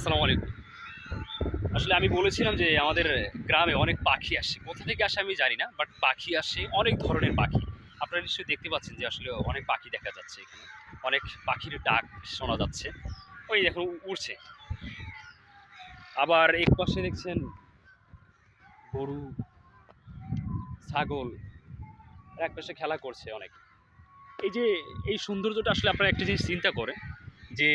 আসসালামু আলাইকুম। আসলে আমি বলেছিলাম যে আমাদের গ্রামে অনেক পাখি আসে। কোথা থেকে আসে আমি জানি না বাট পাখি আসে, অনেক ধরনের পাখি। আপনারা নিশ্চয়ই দেখতে পাচ্ছেন যে আসলে অনেক পাখি দেখা যাচ্ছে এখানে। অনেক পাখির ডাক শোনা যাচ্ছে। ওই দেখুন, উড়ছে। আবার এক পাশে দেখছেন গরু, ছাগল এক পাশে খেলা করছে অনেক। এই যে এই সৌন্দর্যটা আসলে আপনারা একটা জিনিস চিন্তা করেন যে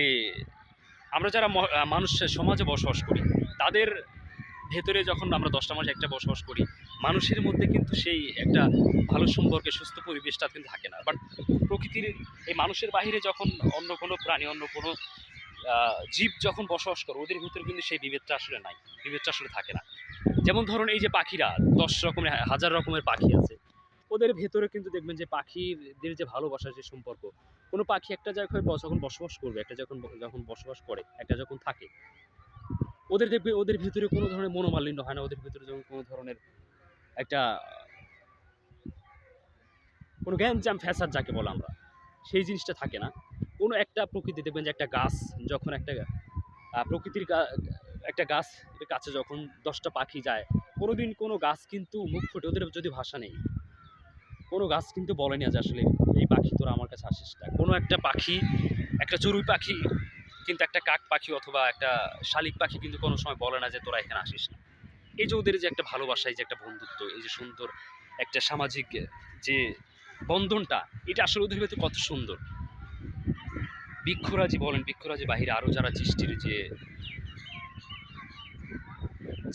আমরা যারা মানুষ সমাজে বসবাস করি, তাদের ভেতরে যখন আমরা দশটা মাস একটা বসবাস করি, মানুষের মধ্যে কিন্তু সেই একটা ভালো সম্পর্কে, সুস্থ পরিবেশটা কিন্তু থাকে না। বাট প্রকৃতির এই মানুষের বাইরে যখন অন্য কোনো প্রাণী, অন্য কোনো জীব যখন বসবাস করে, ওদের ভিতরে কিন্তু সেই বিভেদটা আসলে নাই, বিভেদটা আসলে থাকে না। যেমন ধরুন এই যে পাখিরা, দশ রকমের, হাজার রকমের পাখি আছে, ওদের ভেতরে কিন্তু দেখবেন যে পাখিদের যে ভালোবাসার যে সম্পর্ক কোনো পাখি একটা জায়গায় যখন বসবাস করবে, একটা যখন যখন বসবাস করে, একটা যখন থাকে, ওদের দেখবে ওদের ভিতরে কোনো ধরনের মনোমালিন্য হয় না, ওদের ভিতরে যখন কোনো ধরনের একটা, কোনো গ্যাঞ্জাম ফ্যাসাদ যাকে বলে আমরা, সেই জিনিসটা থাকে না। কোনো একটা প্রকৃতি দেখবেন যে একটা গাছ, যখন একটা প্রকৃতির একটা গাছ কাছে যখন দশটা পাখি যায়, কোনোদিন কোনো গাছ কিন্তু মুখ ফুটে, ওদের যদি ভাষা নেই। কোনো গাছ কিন্তু বলেনি যে আসলে এই পাখি তোরা আমার কাছে আসিস না। কোনো একটা পাখি, একটা চড়ুই পাখি, কিন্তু একটা কাক পাখি অথবা একটা শালিক পাখি কিন্তু কোনো সময় বলে না যে তোরা এখানে আসিস না। এই যে ওদের যে একটা ভালোবাসা, এই যে একটা বন্ধুত্ব, এই যে সুন্দর একটা সামাজিক যে বন্ধনটা, এটা আসলে ওদের ভেতরে কত সুন্দর। বৃক্ষরাজি বলেন, বৃক্ষরাজি বাহিরে আরও যারা সৃষ্টির যে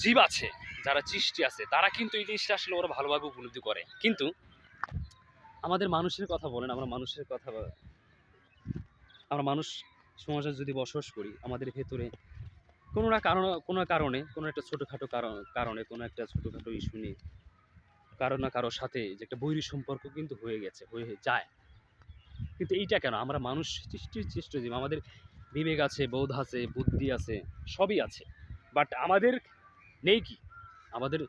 জীব আছে, যারা সৃষ্টি আছে, তারা কিন্তু এই জিনিসটা আসলে ওরা ভালোভাবে উপলব্ধি করে। কিন্তু আমাদের মানুষের কথা বলেন, আমরা মানুষের কথা আমরা মানুষ সমাজে যদি বসবাস করি, আমাদের ভেতরে কোনো না কারণ, কোনো কারণে, কোনো একটা ছোটোখাটো কারণ, কারণে, কোনো একটা ছোটোখাটো ইস্যু নিয়ে কারও না কারোর সাথে যে একটা বৈরী সম্পর্ক কিন্তু হয়ে গেছে, হয়ে যায়। কিন্তু এইটা কেন? আমরা মানুষ সৃষ্টির চেষ্ট জীব, আমাদের বিবেক আছে, বোধ আছে, বুদ্ধি আছে, সবই আছে। বাট আমাদের নেই কি? আমাদের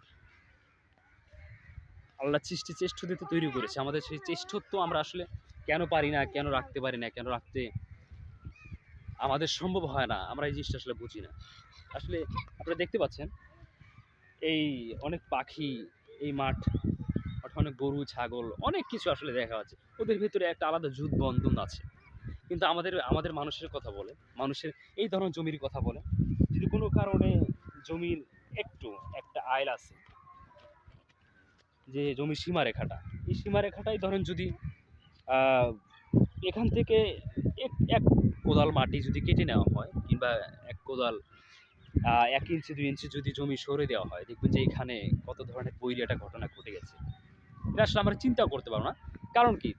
আল্লাহ সৃষ্টি চেষ্ট দিতে তৈরি করেছে। আমাদের সেই চেষ্টত্ব আমরা আসলে কেন পারি না, কেন রাখতে পারি না, কেন রাখতে আমাদের সম্ভব হয় না, আমরা এই জিনিসটা আসলে বুঝি না। আসলে আপনারা দেখতে পাচ্ছেন, এই অনেক পাখি, এই মাঠ অনেক গরু, ছাগল, অনেক কিছু আসলে দেখা যাচ্ছে। ওদের ভিতরে একটা আলাদা যুদ্ধ বন্ধন আছে। কিন্তু আমাদের আমাদের মানুষের কথা বলে, মানুষের এই ধরনের জমির কথা বলে। যদি কোনো কারণে জমির একটু, একটা আইল আছে যে জমির সীমারেখাটা, এই সীমারেখাটাই ধরেন যদি এখান থেকে এক এক কোদাল মাটি যদি কেটে নেওয়া হয় কিংবা এক কোদাল এক ইঞ্চি, দুই ইঞ্চি যদি জমি সরে দেওয়া হয়, দেখবেন যে এখানে কত ধরনের বৈরী একটা ঘটনা ঘটে গেছে। এটা আসলে আমরা চিন্তাও করতে পারব না। কারণ কি?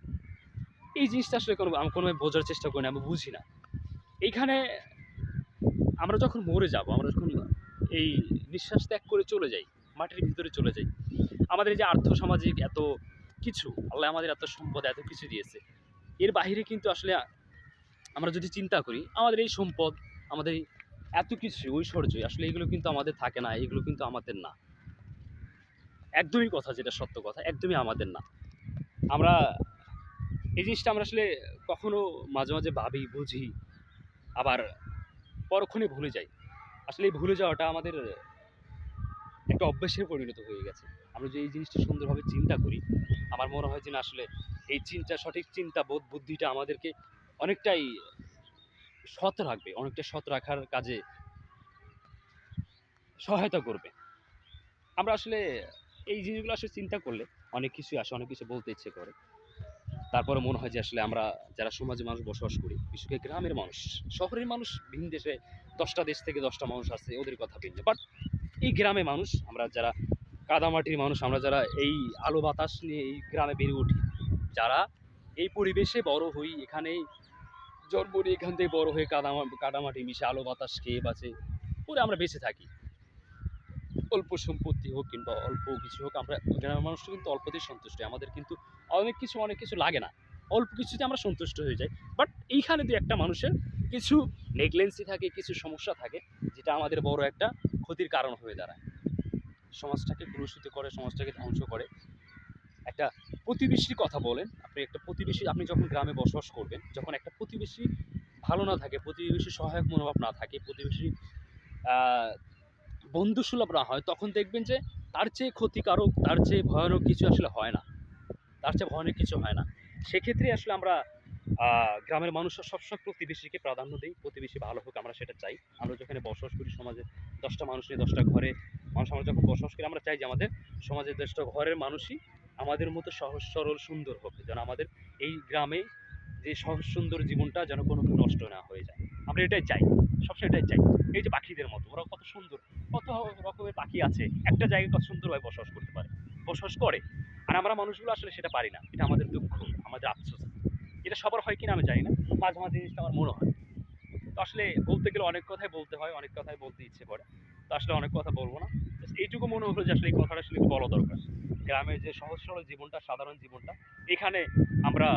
এই জিনিসটা আসলে কোনো, আমি কোনোভাবে বোঝার চেষ্টা করি না, আমি বুঝি না। এইখানে আমরা যখন মরে যাব, আমরা যখন এই নিঃশ্বাস ত্যাগ করে চলে যাই মাটির ভিতরে চলে যাই। আমাদের যে আর্থ সামাজিক এত কিছু, আল্লাহ আমাদের এত সম্পদ, এত কিছু দিয়েছে। এর বাইরে কিন্তু আসলে আমরা যদি চিন্তা করি, আমাদের এই সম্পদ, আমাদের এত কিছু, ঐশ্বর্য, আসলে এগুলো কিন্তু আমাদের থাকে না, এগুলো কিন্তু আমাদের না। একদমই কথা যেটা সত্য কথা, একদমই আমাদের না। আমরা এই জিনিসটা আমরা আসলে কখনো মাঝে মাঝে ভাবি, বুঝি, আবার পরক্ষণে ভুলে যাই। আসলে এই ভুলে যাওয়াটা আমাদের একটা অভ্যেসে পরিণত হয়ে গেছে। আমরা যদি এই জিনিসটা সুন্দরভাবে চিন্তা করি, আমার মনে হয় যে না, আসলে এই চিন্তা, সঠিক চিন্তা বোধ, বুদ্ধিটা আমাদেরকে অনেকটাই সৎ রাখবে, অনেকটা সৎ রাখার কাজে সহায়তা করবে। আমরা আসলে এই জিনিসগুলো আসলে চিন্তা করলে অনেক কিছুই আসে, অনেক কিছু বলতে ইচ্ছে করে। তারপরে মনে হয় যে আসলে আমরা যারা সমাজে মানুষ বসবাস করি বিশেষ গ্রামের মানুষ, শহরের মানুষ ভিন দেশে দশটা দেশ থেকে দশটা মানুষ আছে, ওদের কথা ভিন্ন। বাট এই গ্রামে মানুষ, আমরা যারা কাদামাটির মানুষ, আমরা যারা এই আলো বাতাস নিয়ে এই গ্রামে বেড়ে উঠি, যারা এই পরিবেশে বড় হই, এখানেই জন্ম নিয়ে এখান থেকে বড় হয়ে কাদামা, কাদামাটি মিশে আলো বাতাস খেয়ে বাঁচে পরে আমরা বেঁচে থাকি অল্প সম্পত্তি হোক কিংবা অল্প কিছু হোক, আমরা গ্রামের মানুষ কিন্তু অল্পতেই সন্তুষ্ট। আমাদের কিন্তু অনেক কিছু অনেক কিছু লাগে না অল্প কিছুতে আমরা সন্তুষ্ট হয়ে যাই বাট এইখানে দু একটা মানুষের কিছু নেগলেন্সি থাকে, কিছু সমস্যা থাকে, যেটা আমাদের বড় একটা ক্ষতির কারণ হয়ে দাঁড়ায়। সমাজটাকে কলুষিত করে, সমাজটাকে ধ্বংস করে। একটা প্রতিবেশীর কথা বলেন, আপনি একটা প্রতিবেশী, আপনি যখন গ্রামে বসবাস করবেন, যখন একটা প্রতিবেশী ভালো না থাকে, প্রতিবেশী সহায়ক মনোভাব না থাকে, প্রতিবেশী বন্ধুসুলভ না হয়, তখন দেখবেন যে তার চেয়ে ক্ষতিকারক, তার চেয়ে ভয়ানক কিছু আসলে হয় না। তার চেয়ে ভয়ানক কিছু হয় না। সেক্ষেত্রে আসলে আমরা গ্রামের মানুষরা সবসময় প্রতিবেশীকে প্রাধান্য দিই, প্রতিবেশী ভালো হোক আমরা সেটা চাই। আমরা যেখানে বসবাস করি সমাজে, দশটা মানুষ নিয়ে দশটা ঘরে, মানুষ আমরা যখন বসবাস করি আমরা চাই যে আমাদের সমাজের দশটা ঘরের মানুষই আমাদের মতো সহজ, সরল, সুন্দর হবে যেন আমাদের এই গ্রামে যে সহজ, সুন্দর জীবনটা যেন কোনো নষ্ট না হয়ে যায়। আমরা এটাই চাই, সবসময় এটাই চাই। এই যে পাখিদের মতো ওরা কত সুন্দর, কত রকমের পাখি আছে, একটা জায়গায় কত সুন্দরভাবে বসবাস করতে পারে। বসবাস করে, আর আমরা মানুষগুলো আসলে সেটা পারি না, এটা আমাদের দুঃখ, আমাদের আফসোস। এটা সবার হয় কিনা আমি জানি না। মাঝে মাঝে জিনিসটা আমার মনে হয়। তো আসলে বলতে গেলে অনেক কথাই বলতে হয়, অনেক কথাই বলতে ইচ্ছে করে। তো আসলে অনেক কথা বলব না। এইটুকু মনে হলো যে আসলে এই কথাটা আসলে বলা দরকার। গ্রামের যে সহজ সরল জীবনটা, সাধারণ জীবনটা, এখানে আমরা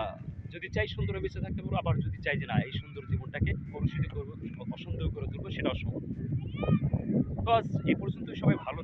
যদি চাই সুন্দর বেঁচে থাকতে পারব, আবার যদি চাই যে না, এই সুন্দর জীবনটাকে কলুষিত করব, অসুন্দর করে তুলবো সেটা অসম্ভব বাস এই পর্যন্তই। সবাই ভালো